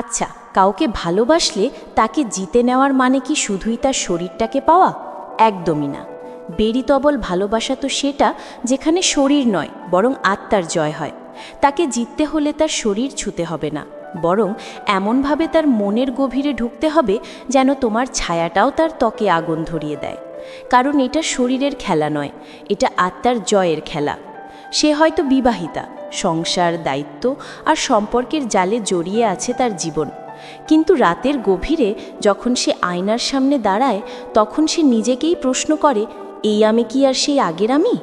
আচ্ছা কাউকে ভালোবাসলে তাকে জিতে নেওয়ার মানে কি শুধুই তার শরীরটাকে পাওয়া? একদমই না। বেরিতবল ভালোবাসা তো সেটা যেখানে শরীর নয়, বরং আত্মার জয় হয়। তাকে জিততে হলে তার শরীর ছুতে হবে না, বরং এমনভাবে তার মনের গভীরে ঢুকতে হবে যেন তোমার ছায়াটাও তার ত্বকে আগুন ধরিয়ে দেয়। কারণ এটা শরীরের খেলা নয়, এটা আত্মার জয়ের খেলা। সে হয়তো বিবাহিতা সংসার, দায়িত্ব আর সম্পর্কের জালে জড়িয়ে আছে তার জীবন। কিন্তু রাতের গভীরে যখন সে আয়নার সামনে দাঁড়ায়, তখন সে নিজেকেই প্রশ্ন করে, এই আমি কি আর সেই আগের আমি?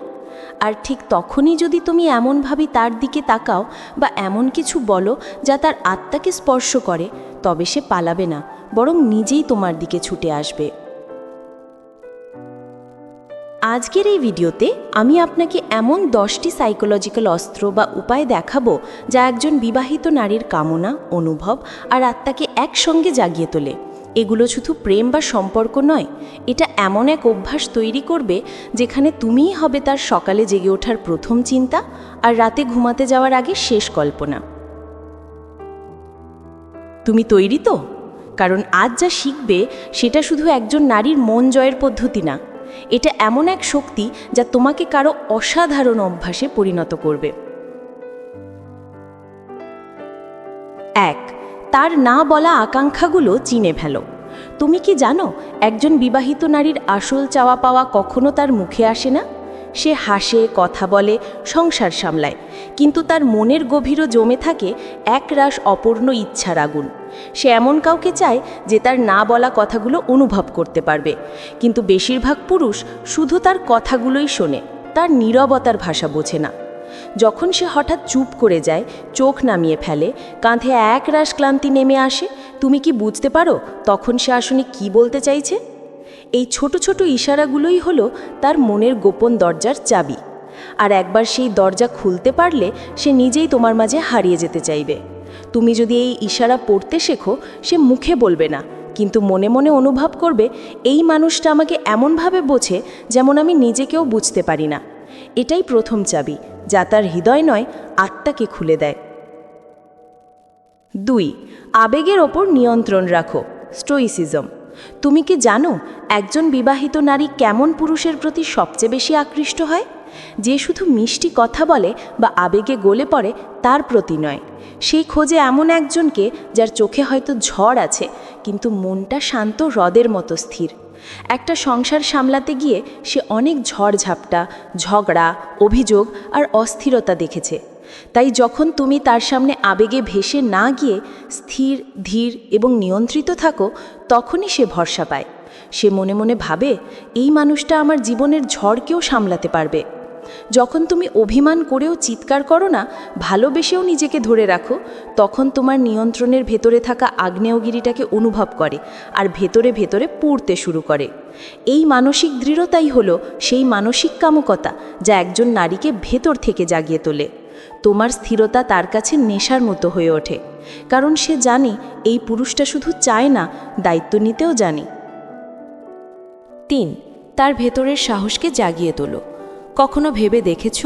আর ঠিক তখনই যদি তুমি এমনভাবে তার দিকে তাকাও বা এমন কিছু বলো যা তার আত্মাকে স্পর্শ করে, তবে সে পালাবে না, বরং নিজেই তোমার দিকে ছুটে আসবে। আজকের এই ভিডিওতে আমি আপনাকে এমন দশটি সাইকোলজিক্যাল অস্ত্র বা উপায় দেখাবো যা একজন বিবাহিত নারীর কামনা, অনুভব আর আত্মাকে একসঙ্গে জাগিয়ে তোলে। এগুলো শুধু প্রেম বা সম্পর্ক নয়, এটা এমন এক অভ্যাস তৈরি করবে যেখানে তুমিই হবে তার সকালে জেগে ওঠার প্রথম চিন্তা আর রাতে ঘুমাতে যাওয়ার আগে শেষ কল্পনা। তুমি তৈরি তো? কারণ আজ যা শিখবে সেটা শুধু একজন নারীর মন জয়ের পদ্ধতি না এটা এমন এক শক্তি যা তোমাকে কারও অসাধারণ অভ্যাসে পরিণত করবে। এক, তার না বলা আকাঙ্ক্ষাগুলো চিনে ফেলো। তুমি কি জানো, একজন বিবাহিত নারীর আসল চাওয়া পাওয়া কখনো তার মুখে আসে না? সে হাসে, কথা বলে, সংসার সামলায়। কিন্তু তার মনের গভীরও জমে থাকে এক একরাশ অপূর্ণ ইচ্ছার আগুন। সে এমন কাউকে চায় যে তার না বলা কথাগুলো অনুভব করতে পারবে। কিন্তু বেশিরভাগ পুরুষ শুধু তার কথাগুলোই শোনে, তার নীরবতার ভাষা বোঝে না। যখন সে হঠাৎ চুপ করে যায়, চোখ নামিয়ে ফেলে, কাঁধে এক রাশ ক্লান্তি নেমে আসে, তুমি কি বুঝতে পারো তখন সে আসলে কি বলতে চাইছে? এই ছোট ছোট ইশারাগুলোই হলো তার মনের গোপন দরজার চাবি। আর একবার সেই দরজা খুলতে পারলে সে নিজেই তোমার মাঝে হারিয়ে যেতে চাইবে। তুমি যদি এই ইশারা পড়তে শেখো, সে মুখে বলবে না, কিন্তু মনে মনে অনুভব করবে, এই মানুষটা আমাকে এমনভাবে বোঝে যেমন আমি নিজেকেও বুঝতে পারি না। এটাই প্রথম চাবি, যা তার হৃদয় নয়, আত্মাকে খুলে দেয়। দুই, আবেগের ওপর নিয়ন্ত্রণ রাখো, স্টোইসিজম। তুমি কি জানো একজন বিবাহিত নারী কেমন পুরুষের প্রতি সবচেয়ে বেশি আকৃষ্ট হয়? যে শুধু মিষ্টি কথা বলে বা আবেগে গলে পড়ে, তার প্রতি নয়। সেই খোঁজে এমন একজনকে যার চোখে হয়তো ঝড় আছে, কিন্তু মনটা শান্ত, হ্রদের মতো স্থির। একটা সংসার সামলাতে গিয়ে সে অনেক ঝড় ঝাপটা ঝগড়া, অভিযোগ আর অস্থিরতা দেখেছে। তাই যখন তুমি তার সামনে আবেগে ভেসে না গিয়ে স্থির, ধীর এবং নিয়ন্ত্রিত থাকো, তখনই সে ভরসা পায়। সে মনে মনে ভাবে, এই মানুষটা আমার জীবনের ঝড়কেও সামলাতে পারবে। যখন তুমি অভিমান করেও চিৎকার করো না, ভালোবেসেও নিজেকে ধরে রাখো, তখন তোমার নিয়ন্ত্রণের ভেতরে থাকা আগ্নেয়গিরিটাকে অনুভব করে আর ভেতরে ভেতরে পুড়তে শুরু করে। এই মানসিক দৃঢ়তাই হলো সেই মানসিক কামকতা যা একজন নারীকে ভেতর থেকে জাগিয়ে তোলে। তোমার স্থিরতা তার কাছে নেশার মতো হয়ে ওঠে। কারণ সে জানে এই পুরুষটা শুধু চায় না, দায়িত্ব নিতেও জানে। তিন, তার ভেতরের সাহসকে জাগিয়ে তোলো। কখনো ভেবে দেখেছ,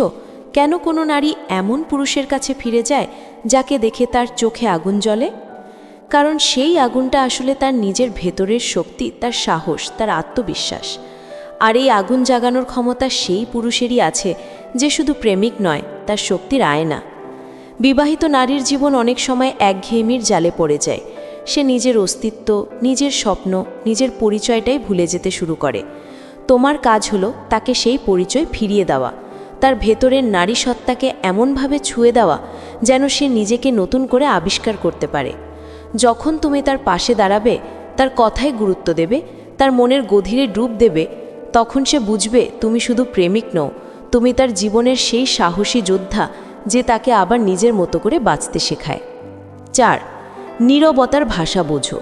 কেন কোনো নারী এমন পুরুষের কাছে ফিরে যায়, যাকে দেখে তার চোখে আগুন জ্বলে? কারণ সেই আগুনটা আসলে তার নিজের ভেতরের শক্তি, তার সাহস, তার আত্মবিশ্বাস। আর এই আগুন জাগানোর ক্ষমতা সেই পুরুষেরই আছে যে শুধু প্রেমিক নয়, তার শক্তির আয়না। বিবাহিত নারীর জীবন অনেক সময় একঘেয়েমির জালে পড়ে যায়। সে নিজের অস্তিত্ব, নিজের স্বপ্ন, নিজের পরিচয়টাই ভুলে যেতে শুরু করে। তোমার কাজ হলো তাকে সেই পরিচয় ফিরিয়ে দেওয়া। তার ভেতরের নারী সত্তাকে এমনভাবে ছুঁয়ে দেওয়া যেন সে নিজেকে নতুন করে আবিষ্কার করতে পারে। যখন তুমি তার পাশে দাঁড়াবে, তার কথায় গুরুত্ব দেবে, তার মনের গভীরে ডুব দেবে, তখন সে বুঝবে তুমি শুধু প্রেমিক নও তুমি তার জীবনের সেই সাহসী যোদ্ধা যে তাকে আবার নিজের মতো করে বাঁচতে শেখায়। চার, নীরবতার ভাষা বোঝো।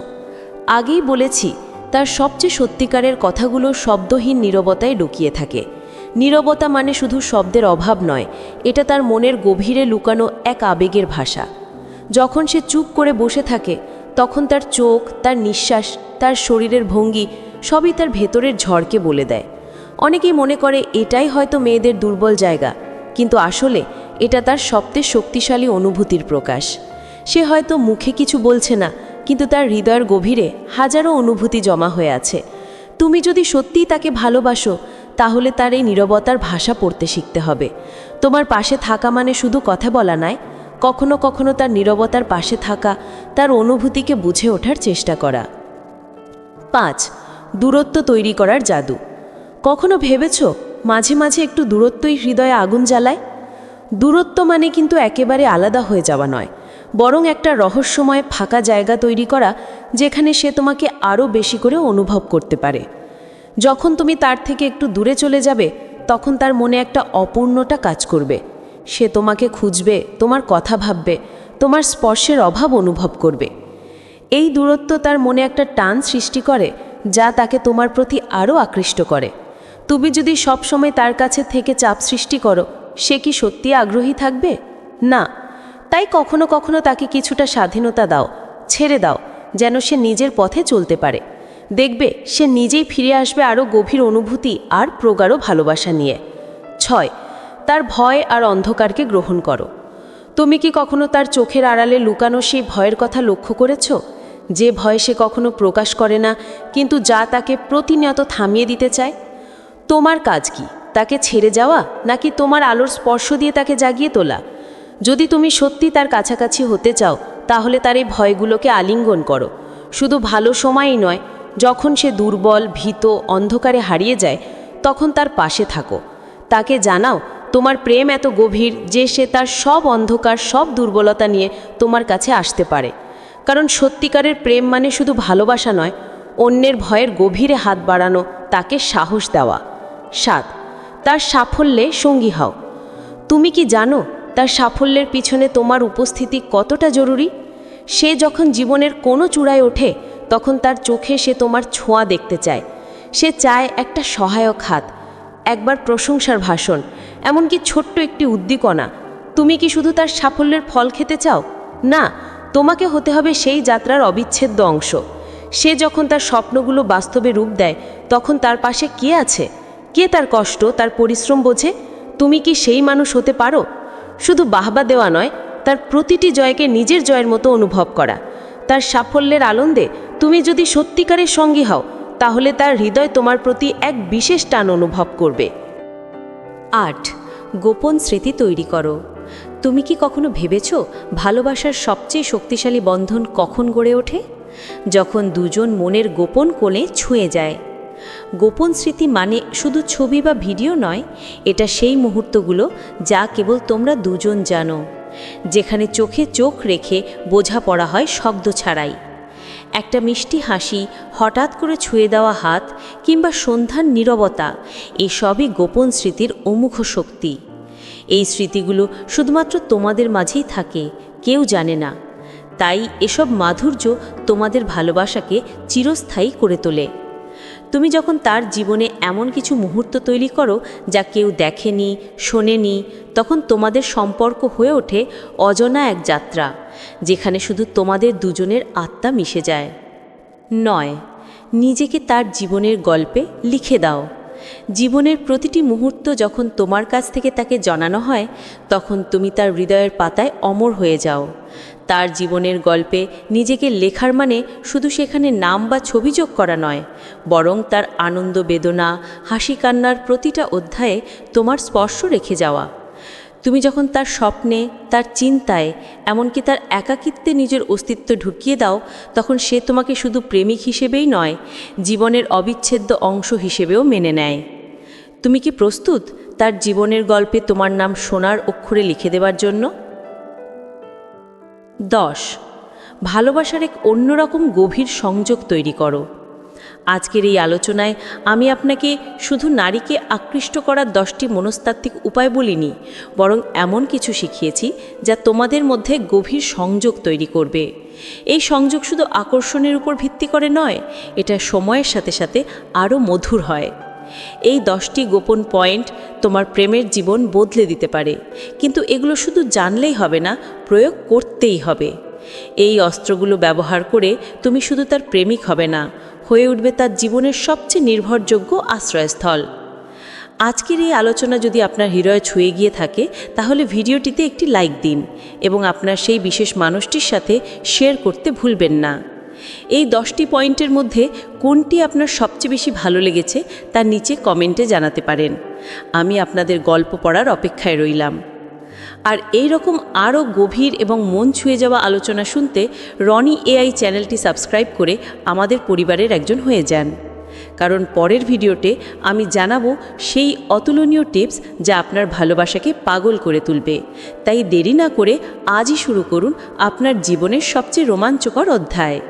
আগেই বলেছি, তার সবচেয়ে সত্যিকারের কথাগুলো শব্দহীন নীরবতায় লুকিয়ে থাকে। নীরবতা মানে শুধু শব্দের অভাব নয়, এটা তার মনের গভীরে লুকানো এক আবেগের ভাষা। যখন সে চুপ করে বসে থাকে, তখন তার চোখ, তার নিঃশ্বাস, তার শরীরের ভঙ্গি সবই তার ভেতরের ঝড়কে বলে দেয়। অনেকেই মনে করে এটাই হয়তো মেয়েদের দুর্বল জায়গা, কিন্তু আসলে এটা তার সবচেয়ে শক্তিশালী অনুভূতির প্রকাশ। সে হয়তো মুখে কিছু বলছে না, কিন্তু তার হৃদয়ের গভীরে হাজারো অনুভূতি জমা হয়ে আছে। তুমি যদি সত্যিই তাকে ভালোবাসো, তাহলে তার এই নীরবতার ভাষা পড়তে শিখতে হবে। তোমার পাশে থাকা মানে শুধু কথা বলা নয়, কখনো কখনো তার নীরবতার পাশে থাকা, তার অনুভূতিকে বুঝে ওঠার চেষ্টা করা। পাঁচ, দূরত্ব তৈরি করার জাদু। কখনো ভেবেছ মাঝে মাঝে একটু দূরত্বই হৃদয়ে আগুন জ্বালায়? দূরত্ব মানে কিন্তু একেবারে আলাদা হয়ে যাওয়া নয়, বরং একটা রহস্যময় ফাঁকা জায়গা তৈরি করা যেখানে সে তোমাকে আরও বেশি করে অনুভব করতে পারে। যখন তুমি তার থেকে একটু দূরে চলে যাবে, তখন তার মনে একটা অপূর্ণতা কাজ করবে। সে তোমাকে খুঁজবে, তোমার কথা ভাববে, তোমার স্পর্শের অভাব অনুভব করবে। এই দূরত্ব তার মনে একটা টান সৃষ্টি করে, যা তাকে তোমার প্রতি আরও আকৃষ্ট করে। তুমি যদি সবসময় তার কাছে থেকে চাপ সৃষ্টি করো, সে কি সত্যি আগ্রহী থাকবে? না। তাই কখনো কখনো তাকে কিছুটা স্বাধীনতা দাও, ছেড়ে দাও, যেন সে নিজের পথে চলতে পারে। দেখবে, সে নিজেই ফিরে আসবে আরও গভীর অনুভূতি আর প্রগাঢ় ভালোবাসা নিয়ে। ছয়, তার ভয় আর অন্ধকারকে গ্রহণ করো। তুমি কি কখনো তার চোখের আড়ালে লুকানো সেই ভয়ের কথা লক্ষ্য করেছ? যে ভয় সে কখনো প্রকাশ করে না, কিন্তু যা তাকে প্রতিনিয়ত থামিয়ে দিতে চায় তোমার কাজ কি? তাকে ছেড়ে যাওয়া নাকি তোমার আলোর স্পর্শ দিয়ে তাকে জাগিয়ে তোলা? যদি তুমি সত্যি তার কাছাকাছি হতে চাও, তাহলে তার এই ভয়গুলোকে আলিঙ্গন করো। শুধু ভালো সময়ই নয়, যখন সে দুর্বল, ভীত, অন্ধকারে হারিয়ে যায়, তখন তার পাশে থাকো। তাকে জানাও, তোমার প্রেম এত গভীর যে সে তার সব অন্ধকার, সব দুর্বলতা নিয়ে তোমার কাছে আসতে পারে। কারণ সত্যিকারের প্রেম মানে শুধু ভালোবাসা নয়, অন্যের ভয়ের গভীরে হাত বাড়ানো, তাকে সাহস দেওয়া। সাত। তার সাফল্যে সঙ্গী হও। তুমি কি জানো তার সাফল্যের পিছনে তোমার উপস্থিতি কতটা জরুরি? সে যখন জীবনের কোনো চূড়ায় ওঠে, তখন তার চোখে সে তোমার ছোঁয়া দেখতে চায়। সে চায় একটা সহায়ক হাত, একবার প্রশংসার ভাষণ, এমনকি ছোট্ট একটি উদ্দীপনা। তুমি কি শুধু তার সাফল্যের ফল খেতে চাও? না, তোমাকে হতে হবে সেই যাত্রার অবিচ্ছেদ্য অংশ। সে যখন তার স্বপ্নগুলো বাস্তবে রূপ দেয়, তখন তার পাশে কে আছে? কে তার কষ্ট, তার পরিশ্রম বোঝে? তুমি কি সেই মানুষ হতে পারো? শুধু বাহবা দেওয়া নয়, তার প্রতিটি জয়কে নিজের জয়ের মতো অনুভব করা। তার সাফল্যের আনন্দে তুমি যদি সত্যিকারের সঙ্গী হও, তাহলে তার হৃদয় তোমার প্রতি এক বিশেষ টান অনুভব করবে। আট, গোপন স্মৃতি তৈরি করো। তুমি কি কখনো ভেবেছ ভালোবাসার সবচেয়ে শক্তিশালী বন্ধন কখন গড়ে ওঠে? যখন দুজন মনের গোপন কোণে ছুঁয়ে যায়। গোপন স্মৃতি মানে শুধু ছবি বা ভিডিও নয়, এটা সেই মুহূর্তগুলো যা কেবল তোমরা দুজন জানো, যেখানে চোখে চোখ রেখে বোঝা পড়া হয় শব্দ ছাড়াই। একটা মিষ্টি হাসি, হঠাৎ করে ছুঁয়ে দেওয়া হাত কিংবা সন্ধ্যার নীরবতা, এসবই গোপন স্মৃতির অমুখ শক্তি। এই স্মৃতিগুলো শুধুমাত্র তোমাদের মাঝেই থাকে, কেউ জানে না। তাই এসব মাধুর্য তোমাদের ভালোবাসাকে চিরস্থায়ী করে তোলে। তুমি যখন তার জীবনে এমন কিছু মুহূর্ত তৈরি করো যা কেউ দেখেনি, শোনেনি, তখন তোমাদের সম্পর্ক হয়ে ওঠে অজনা এক যাত্রা, যেখানে শুধু তোমাদের দুজনের আত্মা মিশে যায়। নয়, নিজেকে তার জীবনের গল্পে লিখে দাও। জীবনের প্রতিটি মুহূর্ত যখন তোমার কাছ থেকে তাকে জানানো হয়, তখন তুমি তার হৃদয়ের পাতায় অমর হয়ে যাও। তার জীবনের গল্পে নিজেকে লেখার মানে শুধু সেখানে নাম বা ছবি যোগ করা নয়, বরং তার আনন্দ বেদনা, হাসি কান্নার প্রতিটা অধ্যায়ে তোমার স্পর্শ রেখে যাওয়া। তুমি যখন তার স্বপ্নে, তার চিন্তায়, এমনকি তার একাকিত্বে নিজের অস্তিত্ব ঢুকিয়ে দাও, তখন সে তোমাকে শুধু প্রেমিক হিসেবেই নয়, জীবনের অবিচ্ছেদ্য অংশ হিসেবেও মেনে নেয়। তুমি কি প্রস্তুত তার জীবনের গল্পে তোমার নাম সোনার অক্ষরে লিখে দেবার জন্য? দশ, ভালোবাসার এক অন্যরকম গভীর সংযোগ তৈরি করো। আজকের এই আলোচনায় আমি আপনাকে শুধু নারীকে আকৃষ্ট করার দশটি মনস্তাত্ত্বিক উপায় বলিনি, বরং এমন কিছু শিখিয়েছি যা তোমাদের মধ্যে গভীর সংযোগ তৈরি করবে। এই সংযোগ শুধু আকর্ষণের উপর ভিত্তি করে নয়, এটা সময়ের সাথে সাথে আরও মধুর হয়। এই দশটি গোপন পয়েন্ট তোমার প্রেমের জীবন বদলে দিতে পারে, কিন্তু এগুলো শুধু জানলেই হবে না, প্রয়োগ করতেই হবে। এই অস্ত্রগুলো ব্যবহার করে তুমি শুধু তার প্রেমিক হবে না হয়ে উঠবে তার জীবনের সবচেয়ে নির্ভরযোগ্য আশ্রয়স্থল। আজকের এই আলোচনা যদি আপনার হৃদয়ে ছুঁয়ে গিয়ে থাকে, তাহলে ভিডিওটিতে একটি লাইক দিন এবং আপনার সেই বিশেষ মানুষটির সাথে শেয়ার করতে ভুলবেন না। এই দশটি পয়েন্টের মধ্যে কোনটি আপনার সবচেয়ে বেশি ভালো লেগেছে তার নিচে কমেন্টে জানাতে পারেন। আমি আপনাদের গল্প পড়ার অপেক্ষায় রইলাম। আর এই রকম আরও গভীর এবং মন ছুঁয়ে যাওয়া আলোচনা শুনতে রনি এআই চ্যানেলটি সাবস্ক্রাইব করে আমাদের পরিবারের একজন হয়ে যান। কারণ পরের ভিডিওতে আমি জানাব সেই অতুলনীয় টিপস যা আপনার ভালোবাসাকে পাগল করে তুলবে। তাই দেরি না করে আজই শুরু করুন আপনার জীবনের সবচেয়ে রোমাঞ্চকর অধ্যায়।